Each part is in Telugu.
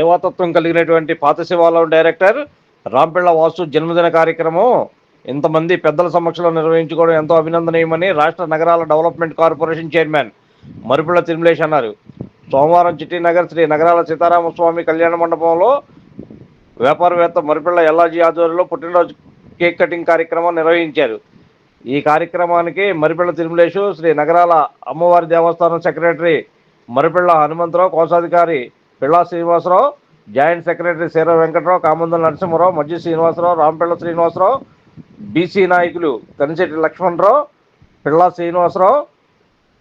దేవతత్వం కలిగినటువంటి పాత శివాలయం డైరెక్టర్ రాంపిళ్ళ వాసు జన్మదిన కార్యక్రమం. ఇంతమంది పెద్దల సమక్షంలో నిర్వహించుకోవడం ఎంతో అభినందనీయమని రాష్ట్ర నగరాల development corporation chairman Marupulla Tirumalesh అన్నారు. సోమవారం చిట్టినగర్ శ్రీ నగరాల సీతారామస్వామి కళ్యాణ మండపంలో వ్యాపారవేత్త మరిపిళ్ళ ఎల్లాజీ ఆధ్వర్యంలో పుట్టినరోజు కేక్ కటింగ్ కార్యక్రమం నిర్వహించారు. ఈ కార్యక్రమానికి మరిపిళ్ళ తిరుమలేషు శ్రీ నగరాల అమ్మవారి దేవస్థానం సెక్రటరీ మరిపిళ్ళ హనుమంతరావు కోశాధికారి Pilla Srinivasarao joint secretary Seera Venkatarao Kamandula Narasimharao Majji Srinivasarao Rampilla Srinivasarao BC నాయకులు కనిశెట్టి లక్ష్మణరావు పిళ్ళా శ్రీనివాసరావు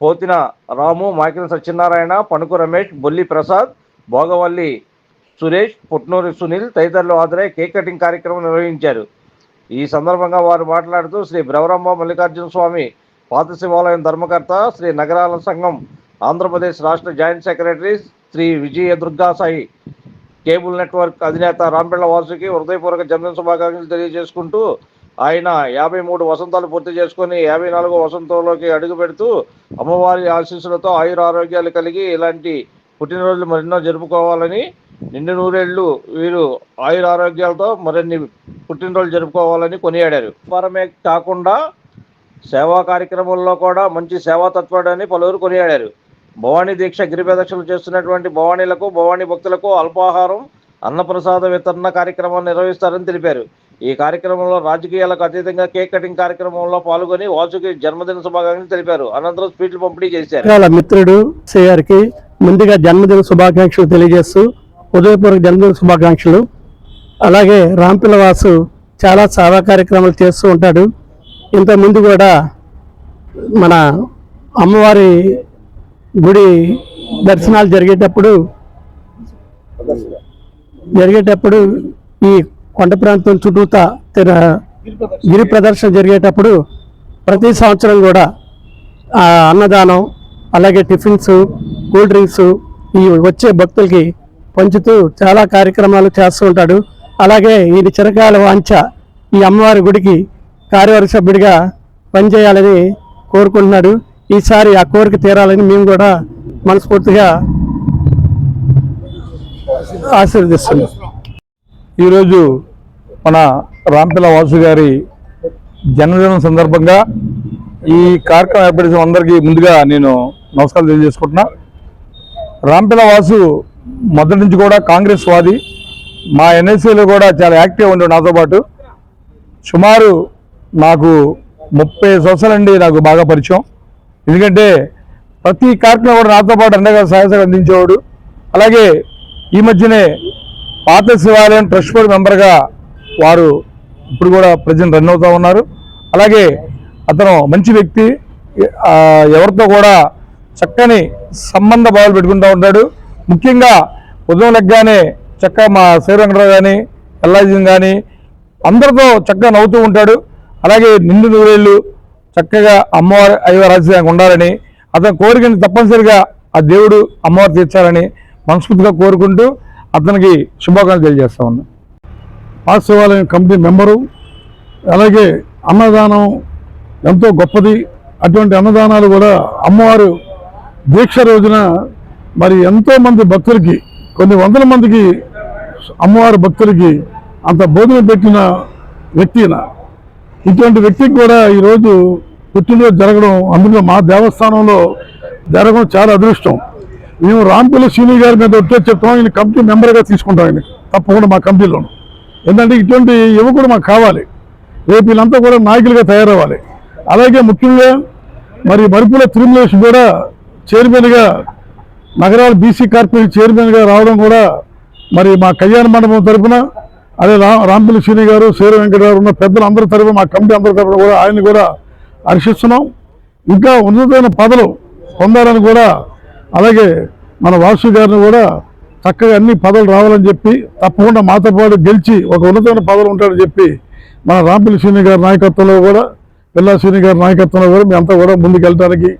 పోతిన రాము మాకిన సత్యనారాయణ పణుకు రమేష్ బొల్లి ప్రసాద్ భోగవల్లి సురేష్ పుట్నూరి సునీల్ తదితరులు హాజరై కేక్ కటింగ్ కార్యక్రమం నిర్వహించారు. ఈ సందర్భంగా వారు మాట్లాడుతూ శ్రీ బ్రవరమ్మ మల్లికార్జున స్వామి పాత శివాలయం ధర్మకర్త శ్రీ నగరాల సంఘం ఆంధ్రప్రదేశ్ రాష్ట్ర joint secretary Shri Vijaya Durga Sai cable network అధినేత రాంపిళ్ళ వాసుకి హృదయపూర్వక జన్మదిన శుభాకాంక్షలు తెలియజేసుకుంటూ ఆయన యాభై మూడు వసంతాలు పూర్తి చేసుకొని యాభై నాలుగో వసంతంలోకి అడుగు పెడుతూ అమ్మవారి ఆశీస్సులతో ఆయుర ఆరోగ్యాలు కలిగి ఇలాంటి పుట్టినరోజులు మరెన్నో జరుపుకోవాలని నిండు నూరేళ్ళు వీరు ఆయుర ఆరోగ్యాలతో మరిన్ని పుట్టినరోజులు జరుపుకోవాలని కొనియాడారు. వారమే కాకుండా సేవా కార్యక్రమంలో కూడా మంచి సేవా తత్వాడని పలువురు కొనియాడారు. భవానీ దీక్ష గిరి ప్రదక్షిణలు చేస్తున్నటువంటి భవానీలకు భవానీ భక్తులకు అల్పాహారం అన్నప్రసాద వితరణ కార్యక్రమం నిర్వహిస్తారని తెలిపారు. ఈ కార్యక్రమంలో రాజకీయాలకు అతీతంగా కేక్ కటింగ్ కార్యక్రమంలో పాల్గొని వాసుకి జన్మదిన శుభాకాంక్షలు తెలిపారు. అనంతరం స్వీట్లు పంపిణీ చేశారు. వాళ్ళ మిత్రుడు సిఆర్కి ముందుగా జన్మదిన శుభాకాంక్షలు తెలియజేస్తూ ఉదయపూర్వక జన్మదిన శుభాకాంక్షలు. అలాగే రాంపిల్లవాసు చాలా సేవా కార్యక్రమాలు చేస్తూ ఉంటాడు. ఇంతకుముందు కూడా మన అమ్మవారి గుడి దర్శనాలు జరిగేటప్పుడు జరిగేటప్పుడు ఈ కొండ ప్రాంతం చుట్టూతా తిన గిరి ప్రదర్శన జరిగేటప్పుడు ప్రతి సంవత్సరం కూడా ఆ అన్నదానం అలాగే టిఫిన్స్ కూల్ డ్రింక్స్ ఈ వచ్చే భక్తులకి పంచుతూ చాలా కార్యక్రమాలు చేస్తూ ఉంటాడు. అలాగే ఈ చిరకాల వాంఛ ఈ అమ్మవారి గుడికి కార్యవర్గ సభ్యుడిగా పనిచేయాలని కోరుకుంటున్నాడు. ఈసారి ఆ కోరిక తీరాలని మేము కూడా మనస్ఫూర్తిగా ఆశీర్వదిస్తున్నాం. ఈరోజు మన రాంపిల్ల వాసు గారి జన్మదినం సందర్భంగా ఈ కార్యక్రమం ఏర్పడిన అందరికీ ముందుగా నేను నమస్కారం తెలియజేసుకుంటున్నా. రాంపిల వాసు మొదటి నుంచి కూడా కాంగ్రెస్ వాది మా ఎన్ఎస్సీలో కూడా చాలా యాక్టివ్ ఉండే నాతో పాటు. సుమారు నాకు ముప్పై సంవత్సరాలండి నాకు బాగా పరిచయం. ఎందుకంటే ప్రతి కార్యక్రమం కూడా నాతో పాటు అండగా సహాయ అందించేవాడు. అలాగే ఈ మధ్యనే పాత శివాలయం ట్రస్ట్ బోర్డు మెంబర్గా వారు ఇప్పుడు కూడా ప్రజెంట్ రన్ అవుతూ ఉన్నారు. అలాగే అతను మంచి వ్యక్తి. ఎవరితో కూడా చక్కని సంబంధ భావాలు పెట్టుకుంటూ ఉంటాడు ముఖ్యంగా ఉదయం లెగ్గానే చక్కగా మా శ్రీ వెంకటరావు కానీ ఎల్లాజీని కానీ అందరితో చక్కగా నవ్వుతూ ఉంటాడు. అలాగే నిండు నూరేళ్ళు చక్కగా అమ్మవారి అయ్యవారి ఆశీర్వాదం ఉండాలని అతని కోరికని తప్పనిసరిగా ఆ దేవుడు అమ్మవారు తీర్చాలని మనస్ఫూర్తిగా కోరుకుంటూ అతనికి శుభాకాంక్షలు తెలియజేస్తా ఉన్నా శివాలయం కమిటీ మెంబరు అలాగే అన్నదానం ఎంతో గొప్పది అటువంటి అన్నదానాలు కూడా అమ్మవారు దీక్ష రోజున మరి ఎంతో మంది భక్తులకి కొన్ని వందల మందికి అమ్మవారి భక్తులకి అంత బోధన పెట్టిన వ్యక్తి ఈయన. ఇటువంటి వ్యక్తికి కూడా ఈరోజు పుట్టినరోజు జరగడం అందులో మా దేవస్థానంలో జరగడం చాలా అదృష్టం. మేము రాంపల్లి శ్రీని గారి మీద ఒట్టే చెప్తాం ఈయన కమిటీ మెంబర్గా తీసుకుంటాం ఆయన తప్పకుండా మా కమిటీలోను. ఎందుకంటే ఇటువంటి యువకుడు మాకు కావాలి. రేపు వీళ్ళంతా కూడా నాయకులుగా తయారవ్వాలి. అలాగే ముఖ్యంగా మరి మరుపుల తిరుమలేష్ కూడా చైర్మన్గా నగరాల బీసీ కార్పొరేషన్ చైర్మన్గా రావడం కూడా మరి మా కళ్యాణ మండపం తరపున అదే రా రాంపల్లి శ్రీని గారు శేర వెంకటరావు ఉన్న పెద్దలు అందరి మా కమిటీ అందరి తరఫున కూడా ఆయన్ని కూడా హర్షిస్తున్నాం. ఇంకా ఉన్నతమైన పదలు పొందాలని కూడా అలాగే మన వాసు గారిని కూడా చక్కగా అన్ని పదవులు రావాలని చెప్పి తప్పకుండా మాతో పాటు గెలిచి ఒక ఉన్నతమైన పదవులు ఉంటాడని చెప్పి మన రాంపల్లి శ్రీని గారి నాయకత్వంలో కూడా పిల్లా శ్రీని గారి నాయకత్వంలో కూడా మేమంతా కూడా ముందుకు వెళ్ళడానికి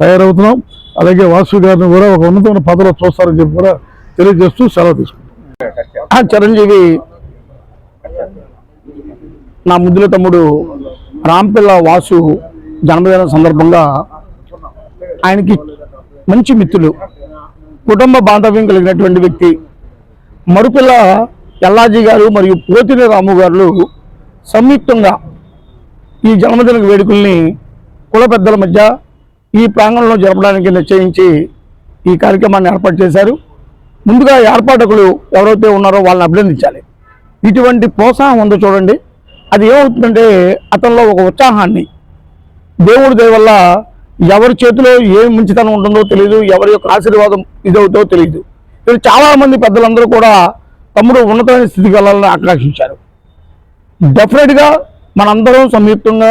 తయారవుతున్నాం. అలాగే వాసు గారిని కూడా ఒక ఉన్నతమైన పదవిలో చూస్తారని చెప్పి కూడా తెలియజేస్తూ సెలవు తీసుకుంటాం ఆ చిరంజీవి నా ముద్దుల తమ్ముడు రాంపిల్ల వాసు జన్మదిన సందర్భంగా ఆయనకి మంచి మిత్రులు కుటుంబ బాంధవ్యం కలిగినటువంటి వ్యక్తి మరుపిల్ల ఎల్లాజీ గారు మరియు పోతిని రాము గారు సంయుక్తంగా ఈ జన్మదిన వేడుకల్ని కుల పెద్దల మధ్య ఈ ప్రాంగణంలో జరపడానికి నిశ్చయించి ఈ కార్యక్రమాన్ని ఏర్పాటు చేశారు. ముందుగా ఏర్పాటకులు ఎవరైతే ఉన్నారో వాళ్ళని అభినందించాలి. ఇటువంటి ప్రోత్సాహం ఉందో చూడండి. అది ఏమవుతుందంటే అతనిలో ఒక ఉత్సాహాన్ని. దేవుడి దయ వల్ల ఎవరి చేతిలో ఏం మంచితనం ఉంటుందో తెలియదు ఎవరి యొక్క ఆశీర్వాదం ఇదవుతుందో తెలియదు ఇక్కడ చాలామంది పెద్దలందరూ కూడా తమ్ముడు ఉన్నతమైన స్థితికి వెళ్ళాలని ఆకాంక్షించారు. డెఫినెట్గా మనందరం సంయుక్తంగా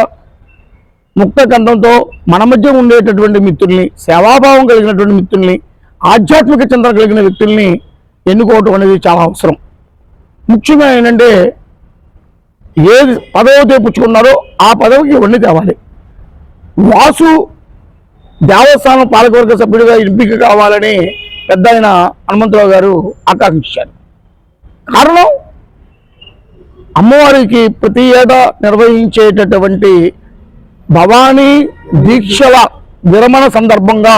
ముక్త కంఠంతో మన మధ్య ఉండేటటువంటి మిత్రుల్ని సేవాభావం కలిగినటువంటి మిత్రుల్ని ఆధ్యాత్మిక చింతన కలిగిన వ్యక్తుల్ని ఎన్నుకోవటం అనేది చాలా అవసరం. ముఖ్యంగా ఏంటంటే ఏది పదవి తెప్పించుకున్నారో ఆ పదవికి ఇవన్నీ తేవాలి. వాసు దేవస్థానం పాలకవర్గ సభ్యుడిగా ఎంపిక కావాలని పెద్ద ఆయన హనుమంతరావు గారు ఆకాంక్షించారు. కారణం అమ్మవారికి ప్రతి ఏటా నిర్వహించేటటువంటి భవానీ దీక్షల విరమణ సందర్భంగా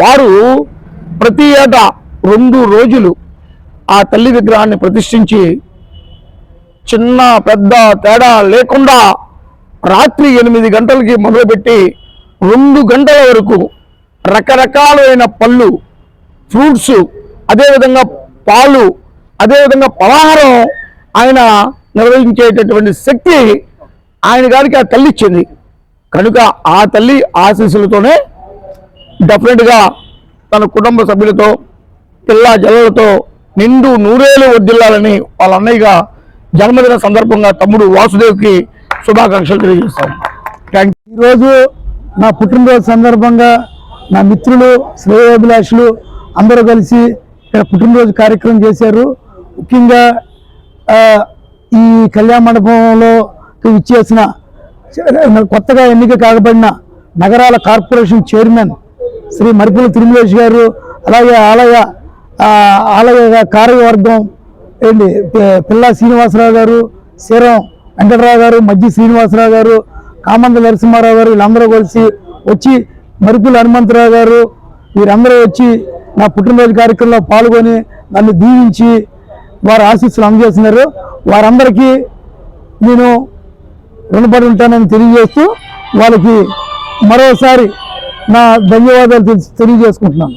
వారు ప్రతి ఏటా రెండు రోజులు ఆ తల్లి విగ్రహాన్ని ప్రతిష్ఠించి చిన్న పెద్ద తేడా లేకుండా రాత్రి ఎనిమిది గంటలకి మొదలుపెట్టి రెండు గంటల వరకు రకరకాలైన పళ్ళు ఫ్రూట్స్ అదేవిధంగా పాలు అదేవిధంగా పలహారం ఆయన నిర్వహించేటటువంటి శక్తి ఆయన గారికి ఆ తల్లి ఇచ్చింది. కనుక ఆ తల్లి ఆశీస్సులతోనే డెఫినెట్గా తన కుటుంబ సభ్యులతో పిల్ల జల్లలతో నిండు నూరేళ్ళు వడ్డిల్లాలని వాళ్ళ అన్నయ్యగా జన్మదిన సందర్భంగా తమ్ముడు వాసుదేవ్కి శుభాకాంక్షలు తెలియజేస్తాం. థ్యాంక్ ఈరోజు నా పుట్టినరోజు సందర్భంగా నా మిత్రులు శ్రేయోభిలాషులు అందరూ కలిసి ఇక్కడ పుట్టినరోజు కార్యక్రమం చేశారు. ముఖ్యంగా ఈ కళ్యాణ మండపంలో ఇచ్చేసిన కొత్తగా ఎన్నిక కాకబడిన నగరాల కార్పొరేషన్ చైర్మన్ శ్రీ మరిపుల తిరుమలేష్ గారు అలాగే ఆలయ ఆలయ కార్యవర్గం ఏంటి? పిల్ల శ్రీనివాసరావు గారు శిరం వెంకటరావు గారు మజ్జి శ్రీనివాసరావు గారు కామంద నరసింహారావు గారు వీళ్ళందరూ కలిసి వచ్చి మరుపుల హనుమంతరావు గారు వీరందరూ వచ్చి నా పుట్టినరోజు కార్యక్రమంలో పాల్గొని నన్ను దీవించి వారు ఆశీస్సులు అందజేస్తున్నారు. వారందరికీ నేను రుణపడి ఉంటానని తెలియజేస్తూ వాళ్ళకి మరోసారి నా ధన్యవాదాలు తెలియజేసుకుంటున్నాను.